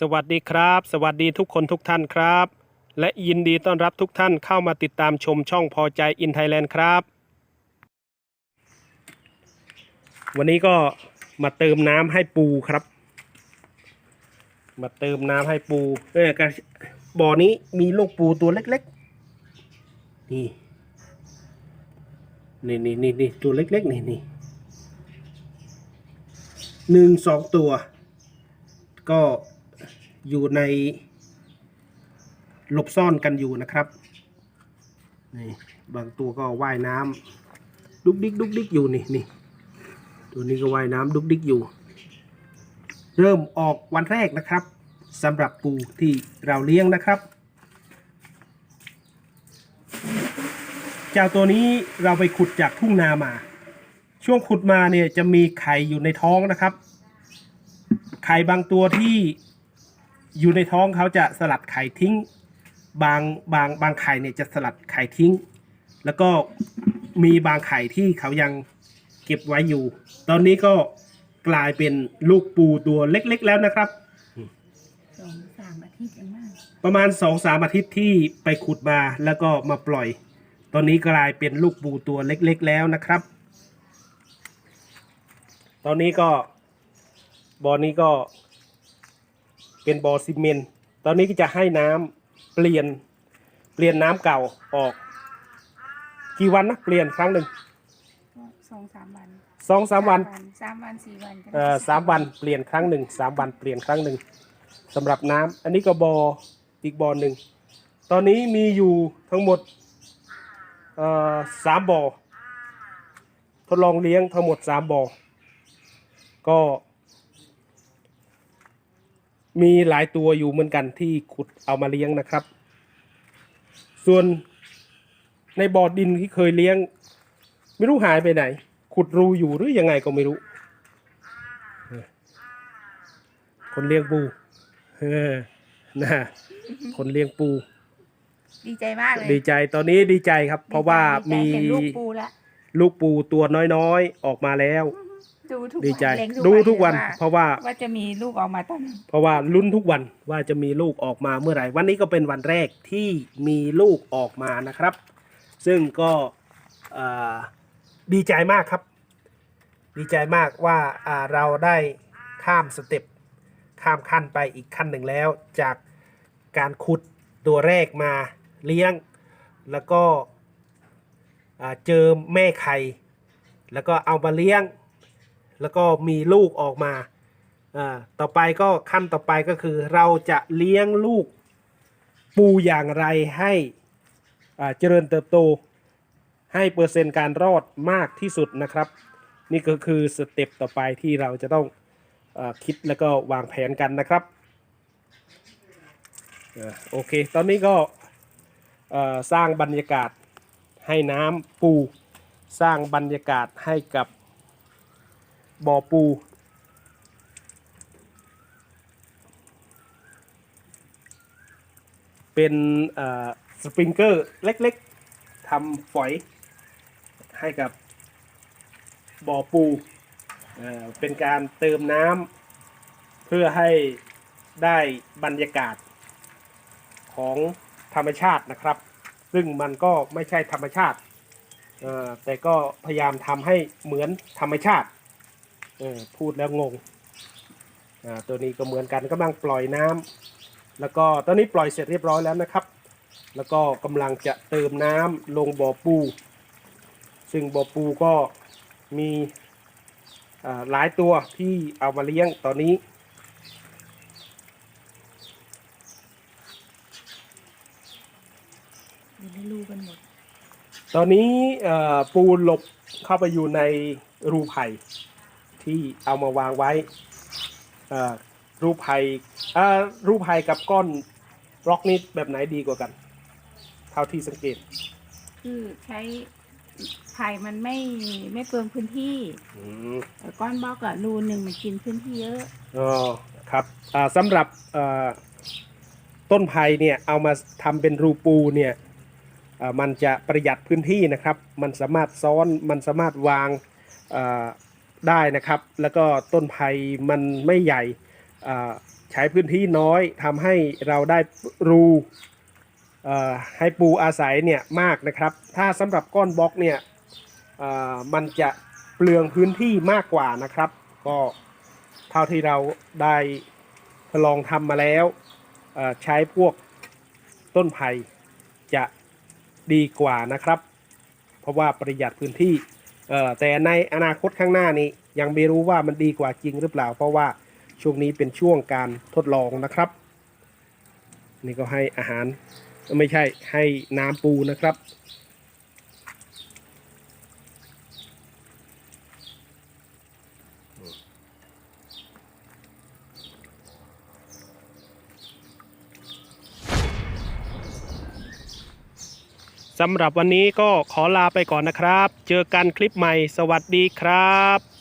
สวัสดีครับ สวัสดีทุกคนทุกท่านครับ และยินดีต้อนรับทุกท่านเข้ามาติดตามชมช่องพอใจอินไทยแลนด์ครับ วันนี้ก็มาเติมน้ำให้ปูครับ มาเติมน้ำให้ปูเออกระบ่อนี้มีลูกปูตัวเล็กๆ นี่นี่นี่นี่นี่ตัวเล็กๆนี่นี่หนึ่งสองตัว ก็ อยู่ในหลบซ่อนกันอยู่นะครับนี่บางตัวก็ว่ายน้ำดุกดิกดุกดิกอยู่นี่นี่ตัวนี้ก็ว่ายน้ำดุกดิกอยู่ เริ่มออกวันแรกนะครับสำหรับปูที่เราเลี้ยงนะครับ เจ้าตัวนี้เราไปขุดจากทุ่งนามา ช่วงขุดมาเนี่ยจะมีไข่อยู่ในท้องนะครับ ไข่บางตัวที่ อยู่ในท้องเขาจะสลัดไข่ทิ้ง บางบางบางไข่เนี่ยจะสลัดไข่ทิ้ง แล้วก็มีบางไข่ที่เขายังเก็บไว้อยู่ ตอนนี้ก็กลายเป็นลูกปูตัวเล็กๆแล้วนะครับ สองสามอาทิตย์เองมากประมาณสองสามอาทิตย์ที่ไปขุดมาแล้วก็มาปล่อย ตอนนี้กลายเป็นลูกปูตัวเล็กๆแล้วนะครับ ตอนนี้ก็บ่อนี้ก็ เป็นบ่อซีเมนต์ตอนนี้ก็จะให้น้ำเปลี่ยนเปลี่ยนน้ำเก่าออก กี่วันนะเปลี่ยนครั้งหนึ่งก็สองสามวันสองสามวันสามวันสี่วันก็ได้เอ่อสามวันเปลี่ยนครั้งหนึ่งสามวันเปลี่ยนครั้งหนึ่งสำหรับน้ำอันนี้ก็บออีกบอหนึ่งตอนนี้มีอยู่ทั้งหมดเอ่อสามบอทดลองเลี้ยงทั้งหมดสามบอก็ มีหลายตัวอยู่เหมือนกันที่ขุดเอามาเลี้ยงนะครับ ส่วนในบ่อดินที่เคยเลี้ยง ไม่รู้หายไปไหน ขุดรูอยู่หรือยังไงก็ไม่รู้ คนเลี้ยงปูเออนะคนเลี้ยงปู ดีใจมากเลย ดีใจตอนนี้ดีใจครับ เพราะว่าดีมีใจเห็นลูกปูละลูกปูตัวน้อยๆ ออกมาแล้ว ดูทุกดีใจ เลี้ยงดูทุกวันเลยเพราะว่า ว่าจะมีลูกออกมาตอนไหนเพราะว่าลุ้นทุกวันว่าจะมีลูกออกมาเมื่อไหร่ วันนี้ก็เป็นวันแรกที่มีลูกออกมานะครับ ซึ่งก็เอ่อดีใจมากครับ ดีใจมากว่าอ่าเราได้ข้ามสเต็ปข้ามขั้นไปอีกขั้นหนึ่งแล้ว จากการขุดตัวแรกมาเลี้ยง แล้วก็อ่าเจอแม่ไข่แล้วก็เอามาเลี้ยง แล้วก็มีลูกออกมาอ่าต่อไปก็ขั้นต่อไปก็คือ เราจะเลี้ยงลูกปูอย่างไรให้อ่าเจริญเติบโต ให้เปอร์เซ็นต์การรอดมากที่สุดนะครับ นี่ก็คือสเต็ปต่อไปที่เราจะต้องอาคิดแล้วก็วางแผนกันนะครับอ่าโอเค ตอนนี้ก็อ่อสร้างบรรยากาศให้น้ำปู สร้างบรรยากาศให้กับ บ่อปู เป็นสปริงเกอร์เล็กๆทำฝอยให้กับบ่อปูเป็นการเติมน้ำเพื่อให้ได้บรรยากาศของธรรมชาตินะครับ ซึ่งมันก็ไม่ใช่ธรรมชาติ แต่ก็พยายามทำให้เหมือนธรรมชาติ เออพูดแล้วงงอ่าตัวนี้ก็เหมือนกันกำลังปล่อยน้ำแล้วก็ตอนนี้ปล่อยเสร็จเรียบร้อยแล้วนะครับ แล้วก็กำลังจะเติมน้ำลงบ่อปู ซึ่งบ่อปูก็มีอ่าหลายตัวที่เอามาเลี้ยงตอนนี้อยู่ในรูกันหมด ตอนนี้เอ่อปูหลบเข้าไปอยู่ในรูไผ่ ที่เอามาวางไว้เอ่อรูไผ่อ่ารูไผ่กับก้อนบล็อกนี้แบบไหนดีกว่ากัน เท่าที่สังเกต คือใช้ไผ่มันไม่ไม่เปลืองพื้นที่อืมแต่ก้อนบล็อกอะรูหนึ่งมันกินพื้นที่เยอะอ๋อครับอ่าสำหรับเอ่อต้นไผ่เนี่ยเอามาทำเป็นรูปูเนี่ยอ่ามันจะประหยัดพื้นที่นะครับ มันสามารถซ้อนมันสามารถวางอ่า ได้นะครับ แล้วก็ต้นไผ่มันไม่ใหญ่ใช้พื้นที่น้อยทำให้เราได้รูให้ปูอาศัยเนี่ยมากนะครับ ถ้าสำหรับก้อนบล็อกเนี่ยมันจะเปลืองพื้นที่มากกว่านะครับ ก็เท่าที่เราได้ทดลองทำมาแล้วใช้พวกต้นไผ่จะดีกว่านะครับ เพราะว่าประหยัดพื้นที่ เออแต่ในอนาคตข้างหน้านี้ยังไม่รู้ว่ามันดีกว่าจริงหรือเปล่า เพราะว่าช่วงนี้เป็นช่วงการทดลองนะครับ นี่ก็ให้อาหารไม่ใช่ให้น้ำปูนะครับ สำหรับวันนี้ก็ขอลาไปก่อนนะครับ เจอกันคลิปใหม่ สวัสดีครับ